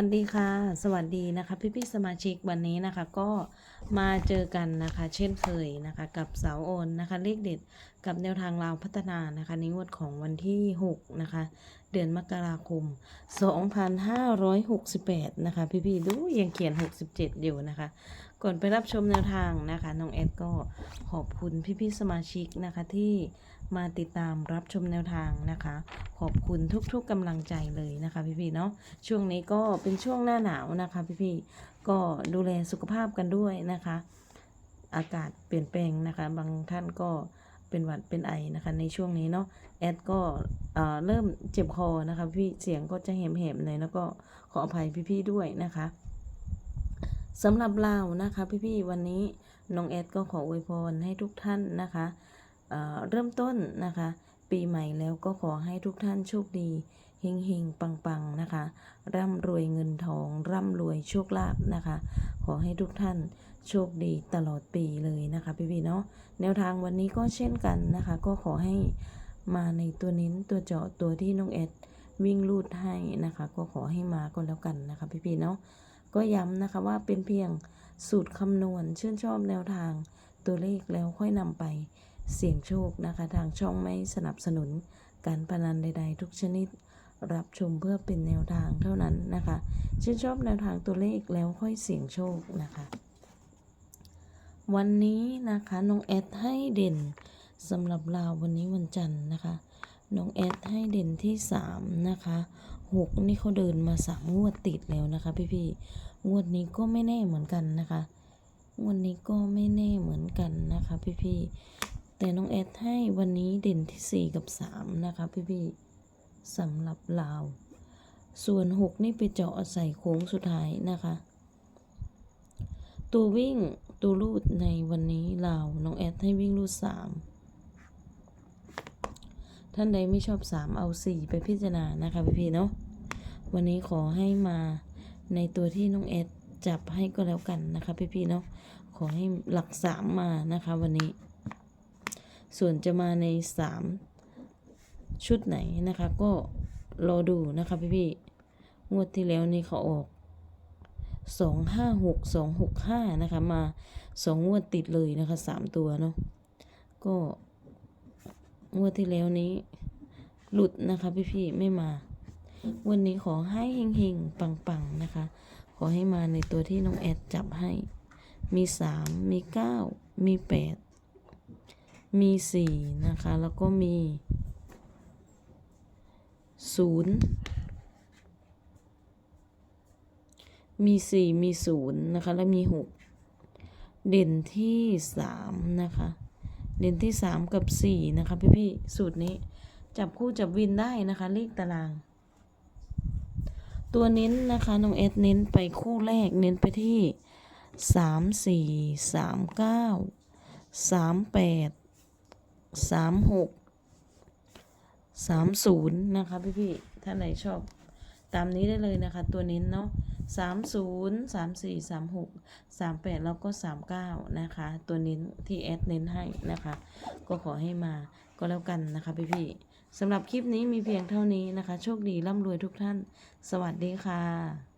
สวัสดีค่ะ สวัสดีนะคะพี่พี่ๆสมาชิกวันนี้นะคะก็มาเจอกันนะคะ เช่นเคยนะคะ กับเสาโอนนะคะเลขเด็ดกับแนวทางราวพัฒนานะคะในงวดของวันที่6นะคะเดือนมกราคม 2568 นะคะ พี่พี่ๆดูยังเขียน 67 อยู่นะคะ ก่อนไปรับชมแนวทางนะคะน้องแอดก็ขอบคุณพี่ๆสมาชิกนะคะที่มาติดตามรับชมแนวทางนะคะ ขอบคุณทุกๆกำลังใจเลยนะคะพี่ๆเนาะช่วงนี้ก็เป็นช่วงหน้าหนาวนะคะพี่ๆก็ดูแลสุขภาพกันด้วยนะคะ อากาศเปลี่ยนแปลงนะคะ บางท่านก็เป็นหวัดเป็นไอนะคะในช่วงนี้เนาะแอดก็เอ่อเริ่มเจ็บคอนะคะพี่เสียงก็จะแหบๆหน่อยแล้วก็ขออภัยพี่ๆด้วยนะคะ สำหรับเรานะคะพี่ๆวันนี้น้องแอดก็ขออวยพรให้ทุกท่านนะคะเเริ่มต้นนะคะ ปีใหม่แล้วก็ขอให้ทุกท่านโชคดีเฮงเฮงปังปังๆนะคะ ร่ำรวยเงินทอง ร่ำรวยโชคลาภนะคะ ขอให้ทุกท่านโชคดีตลอดปีเลยนะคะพี่พี่ๆเนาะแนวทางวันนี้ก็เช่นกันนะคะ ก็ขอให้มาในตัวเน้นตัวเจาะตัวที่น้องเอ็ดวิ่งลูดให้นะคะ ก็ขอให้มาก็แล้วกันนะคะพี่พี่ๆเนาะ ก็ย้ำนะคะว่าเป็นเพียงสูตรคำนวณชื่นชอบแนวทางตัวเลขแล้วค่อยนำไปเสี่ยงโชคนะคะ ทางช่องไม่สนับสนุนการพนันใด ๆ ทุกชนิด รับชมเพื่อเป็นแนวทางเท่านั้นนะคะ ชื่นชอบแนวทางตัวเลขแล้วค่อยเสี่ยงโชคนะคะ วันนี้นะคะน้องแอดให้เด่นสำหรับเราวันนี้วันจันทร์นะคะ น้องแอดให้เด่นที่สามนะคะหกนี่เขาเดินมาสามงวดติดแล้วนะคะ พี่ๆงวดนี้ก็ไม่แน่เหมือนกันนะคะงวดนี้ก็ไม่แน่เหมือนกันนะคะ พี่ๆแต่น้องแอดให้วันนี้เด่นที่สี่กับสามนะคะ พี่ๆสำหรับลาว ส่วน6นี่ไปเจาะใส่โค้งสุดท้ายนะคะ ตัววิ่งตัวลูดในวันนี้ลาวน้องแอดให้วิ่งลูด3 ท่านใดไม่ชอบ3เอา4ไปพิจารณานะคะพี่ๆเนาะวันนี้ขอให้มาในตัวที่น้องแอดจับให้ก็แล้วกันนะคะพี่ๆเนาะขอให้หลัก3มานะคะวันนี้ ส่วนจะมาใน3ชุดไหนนะคะ ก็รอดูนะคะพี่พี่งวดที่แล้วนี่เขาออกสองห้าหกสองหกห้านะคะ มาสองงวดติดเลยนะคะสามตัวเนาะก็ งวดที่แล้วนี้ หลุดนะคะพี่พี่ไม่มา วันนี้ขอให้เฮงๆ ปังๆ นะคะ ขอให้มาในตัวที่น้องแอดจับให้ มีสามมีเก้ามีแปดมีสี่นะคะ แล้วก็มีศูนย์มีสี่มีศูนย์นะคะ แล้วมีหกเด่นที่สามนะคะ เด่นที่สามกับสี่นะคะพี่พี่ๆสูตรนี้จับคู่จับวินได้นะคะ เลขตาราง ตัวเน้นนะคะน้องเอสเน้นไปคู่แรกเน้นไปที่สามสี่สามเก้าสามแปดสามหกสามศูนย์นะคะพี่พี่ๆถ้าไหนชอบ ตามนี้ได้เลยนะคะ ตัวเน้นเนาะสามศูนย์สามสี่สามหกสามแปดแล้วก็สามเก้านะคะ ตัวเน้นที่แอดเน้นให้นะคะ ก็ขอให้มาก็แล้วกันนะคะพี่พี่ๆสำหรับคลิปนี้มีเพียงเท่านี้นะคะ โชคดีร่ำรวยทุกท่าน สวัสดีค่ะ